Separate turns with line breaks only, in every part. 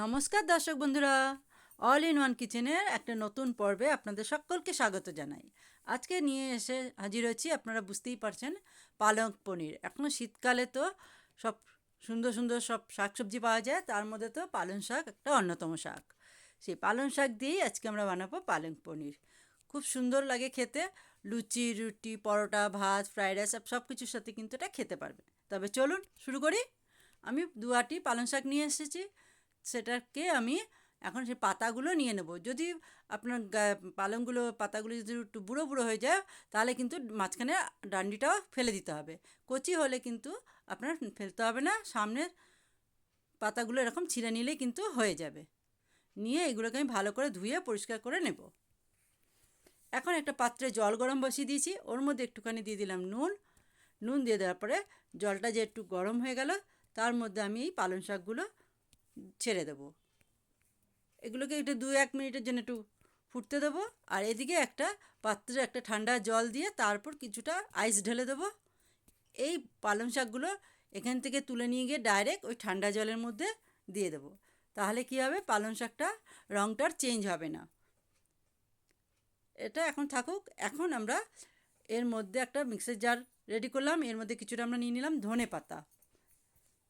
নমস্কার দর্শক বন্ধুরা। অল ইন ওয়ান কিচেনের একটা নতুন পর্বে আপনাদের সকলকে স্বাগত জানাই। আজকে নিয়ে এসে হাজির হয়েছি, আপনারা বুঝতেই পারছেন পালক পনির। এখন শীতকালে তো সব সুন্দর সুন্দর সব শাকসবজি পাওয়া যায়, তার মধ্যে তো পালং শাক একটা অন্যতম শাক। সেই পালং শাক দিয়েই আজকে আমরা বানাবো পালং পনির। খুব সুন্দর লাগে খেতে, লুচি, রুটি, পরোটা, ভাত, ফ্রাইড রাইস, সব কিছুর সাথে কিন্তু এটা খেতে পারবে। তবে চলুন শুরু করি। আমি দু আটি পালং শাক নিয়ে এসেছি। সেটাকে আমি এখন সেই পাতাগুলো নিয়ে নেব। যদি আপনার পালংগুলো, পাতাগুলো যদি একটু বুড়ো বুড়ো হয়ে যায়, তাহলে কিন্তু মাঝখানে ডান্ডিটাও ফেলে দিতে হবে। কচি হলে কিন্তু আপনার ফেলতে হবে না সামনের পাতাগুলো এরকম ছিঁড়ে নিলেই কিন্তু হয়ে যাবে। নিয়ে এগুলোকে আমি ভালো করে ধুয়ে পরিষ্কার করে নেব। এখন একটা পাত্রে জল গরম বসিয়ে দিয়েছি, ওর মধ্যে একটুখানি দিয়ে দিলাম নুন। নুন দিয়ে দেওয়ার পরে জলটা যে একটু গরম হয়ে গেল, তার মধ্যে আমি এই পালং শাকগুলো ছেড়ে দেবো। এগুলোকে একটু দু এক মিনিটের জন্য একটু ফুটতে দেবো আর এদিকে একটা পাত্রে একটা ঠান্ডা জল দিয়ে তারপর কিছুটা আইস ঢেলে দেবো। এই পালং শাকগুলো এখান থেকে তুলে নিয়ে গিয়ে ডাইরেক্ট ওই ঠান্ডা জলের মধ্যে দিয়ে দেবো। তাহলে কী হবে? পালং শাকটা রঙটার চেঞ্জ হবে না। এটা এখন থাকুক। এখন আমরা এর মধ্যে একটা মিক্সার জার রেডি করলাম। এর মধ্যে কিছুটা আমরা নিয়ে নিলাম ধনে পাতা।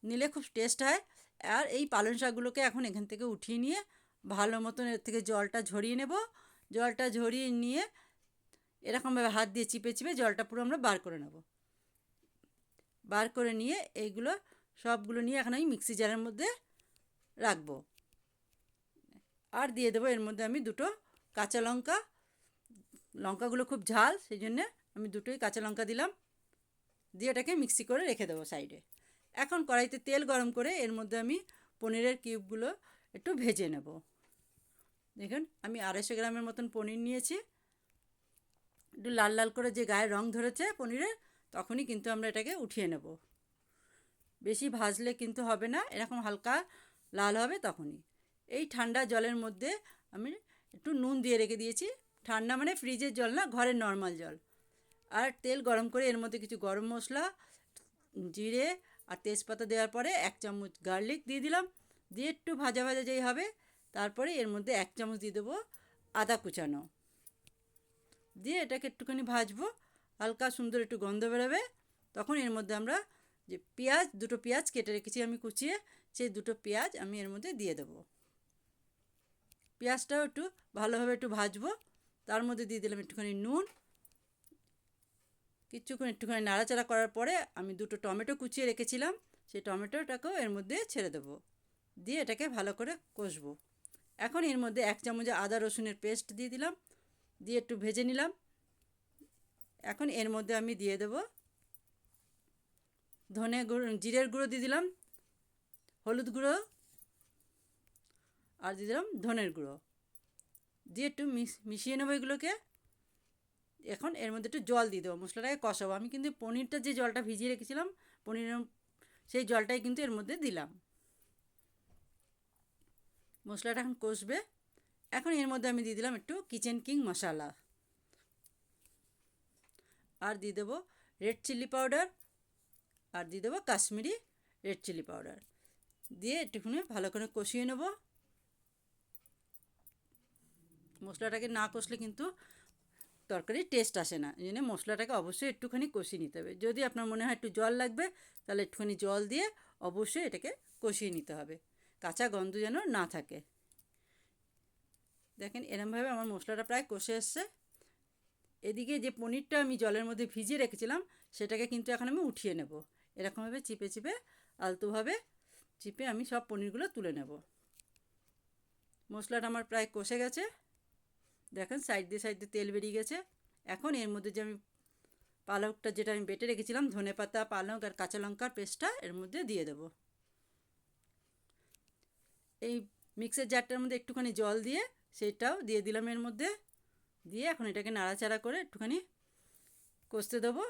নিলে খুব টেস্ট হয়। আর এই পালং শাকগুলোকে এখন এখান থেকে উঠিয়ে নিয়ে ভালো মতন এর থেকে জলটা ঝরিয়ে নেব। জলটা ঝরিয়ে নিয়ে এরকমভাবে হাত দিয়ে চিপে চিপে জলটা পুরো আমরা বার করে নেব। বার করে নিয়ে এইগুলো সবগুলো নিয়ে এখন আমি মিক্সি জারের মধ্যে রাখব। আর দিয়ে দেবো এর মধ্যে আমি দুটো কাঁচা লঙ্কা। লঙ্কাগুলো খুব ঝাল, সেই জন্যে আমি দুটোই কাঁচা লঙ্কা দিলাম। দিয়ে এটাকে মিক্সি করে রেখে দেবো সাইডে। এখন কড়াইতে তেল গরম করে এর মধ্যে আমি পনিরের কিউবগুলো একটু ভেজে নেব। দেখুন, আমি আড়াইশো গ্রামের মতন পনির নিয়েছি। একটু লাল লাল করে যে গায়ে রং ধরেছে পনিরের, তখনই কিন্তু আমরা এটাকে উঠিয়ে নেব। বেশি ভাজলে কিন্তু হবে না, এরকম হালকা লাল হবে তখনই। এই ঠান্ডা জলের মধ্যে আমি একটু নুন দিয়ে রেখে দিয়েছি। ঠান্ডা মানে ফ্রিজের জল না, ঘরের নর্মাল জল। আর তেল গরম করে এর মধ্যে কিছু গরম মশলা, জিরে আর তেজপাতা দেওয়ার পরে এক চামচ গার্লিক দিয়ে দিলাম। দিয়ে একটু ভাজা ভাজা যেই হবে, তারপরে এর মধ্যে এক চামচ দিয়ে দেবো আদা কুচানো। দিয়ে এটাকে একটুখানি ভাজবো, হালকা সুন্দর একটু গন্ধ বেরোবে। তখন এর মধ্যে আমরা যে পেঁয়াজ, দুটো পেঁয়াজ কেটে রেখেছি আমি কুচিয়ে, সেই দুটো পেঁয়াজ আমি এর মধ্যে দিয়ে দেবো। পেঁয়াজটাও একটু ভালোভাবে একটু ভাজবো, তার মধ্যে দিয়ে দিলাম একটুখানি নুন কিছুক্ষণ একটুখানি নাড়াচাড়া করার পরে আমি দুটো টমেটো কুচিয়ে রেখেছিলাম। সেই টমেটোটাকেও এর মধ্যে ছেড়ে দেবো। দিয়ে এটাকে ভালো করে কষবো। এখন এর মধ্যে এক চামচ আদা রসুনের পেস্ট দিয়ে দিলাম। দিয়ে একটু ভেজে নিলাম। এখন এর মধ্যে আমি দিয়ে দেব ধনে গুঁড়ো, জিরের গুঁড়ো দিয়ে দিলাম, হলুদ গুঁড়ো আর দিয়ে দিলাম ধনের গুঁড়ো। দিয়ে একটু মিশিয়ে নেব এগুলোকে। এখন এর মধ্যে একটু জল দিয়ে দেবো, মশলাটাকে কষাবো। আমি কিন্তু পনিরটা যে জলটা ভিজিয়ে রেখেছিলাম পনিরের সেই জলটাই কিন্তু এর মধ্যে দিলাম। মশলাটা এখন কষবে। এখন এর মধ্যে আমি দিয়ে দিলাম একটু কিচেন কিং মশলা। আর দিয়ে দেবো রেড চিলি পাউডার, আর দিয়ে দেবো কাশ্মীরি রেড চিলি পাউডার। দিয়ে একটুখানি ভালো করে কষিয়ে নেব। মশলাটাকে না কষলে কিন্তু তরকারির টেস্ট আসে না। এই জন্য মশলাটাকে অবশ্যই একটুখানি কষিয়ে নিতে হবে। যদি আপনার মনে হয় একটু জল লাগবে, তাহলে একটুখানি জল দিয়ে অবশ্যই এটাকে কষিয়ে নিতে হবে। কাঁচা গন্ধ যেন না থাকে। দেখেন এরমভাবে আমার মশলাটা প্রায় কষে এসছে। এদিকে যে পনিরটা আমি জলের মধ্যে ভিজিয়ে রেখেছিলাম, সেটাকে কিন্তু এখন আমি উঠিয়ে নেব। এরকমভাবে চিপে চিপে, আলতোভাবে চিপে আমি সব পনিরগুলো তুলে নেব। মশলাটা আমার প্রায় কষে গেছে। দেখেন সাইড দিয়ে সাইড দিয়ে তেল বেরিয়ে গেছে। এখন এর মধ্যে যে আমি পালকটা যেটা আমি বেটে রেখেছিলাম, ধনে পাতা পালক আর কাঁচা লঙ্কার পেস্টটা এর মধ্যে দিয়ে দেব। এই মিক্সের জারটার মধ্যে একটুখানি জল দিয়ে সেটাও দিয়ে দিলাম এর মধ্যে। দিয়ে এখন এটাকে নাড়াচাড়া করে একটুখানি কষতে দেবো।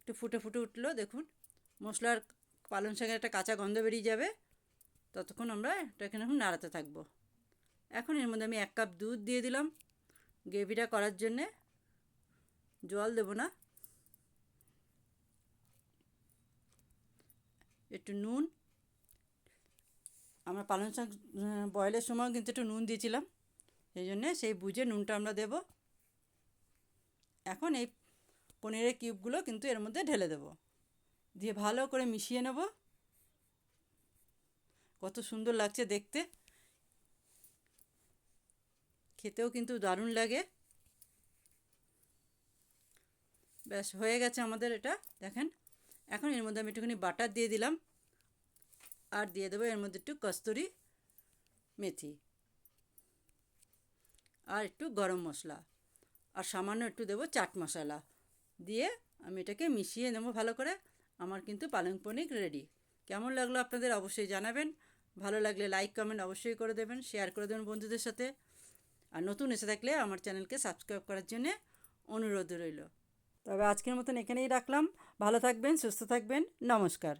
একটু ফুটে ফুটে উঠল, দেখুন। মশলার পালং শাকের একটা কাঁচা গন্ধ বেরিয়ে যাবে। ততক্ষণ আমরা এটাকে এখন নাড়াতে থাকব। এখন এর মধ্যে আমি এক কাপ দুধ দিয়ে দিলাম। গ্রেভিটা করার জন্যে জল দেব না। একটু নুন। আমরা পালং শাক বয়েলের সময় কিন্তু একটু নুন দিয়েছিলাম। সেই জন্যে সেই বুঝে নুনটা আমরা দেব। এখন এই পনিরের কিউবগুলো কিন্তু এর মধ্যে ঢেলে দেব। দিয়ে ভালো করে মিশিয়ে নেব। কত সুন্দর লাগছে দেখতে। খেতেও কিন্তু দারুণ লাগে। ব্যাস, হয়ে গেছে আমাদের এটা, দেখেন। এখন এর মধ্যে আমি একটুখানি বাটার দিয়ে দিলাম। আর দিয়ে দেবো এর মধ্যে একটু কস্তুরি মেথি। আর একটু গরম মশলা। আর সামান্য একটু দেবো চাট মশলা। দিয়ে আমি এটাকে মিশিয়ে নেব ভালো করে। আমার কিন্তু পালং পনির রেডি। কেমন লাগল আপনাদের অবশ্যই জানাবেন। ভালো লাগলে লাইক, কমেন্ট অবশ্যই করে দেবেন, শেয়ার করে দেবেন বন্ধুদের সাথে। আর নতুন এসে থাকলে আমার চ্যানেলকে সাবস্ক্রাইব করার জন্যে অনুরোধ রইল। তবে আজকের মতন এখানেই রাখলাম। ভালো থাকবেন, সুস্থ থাকবেন। নমস্কার।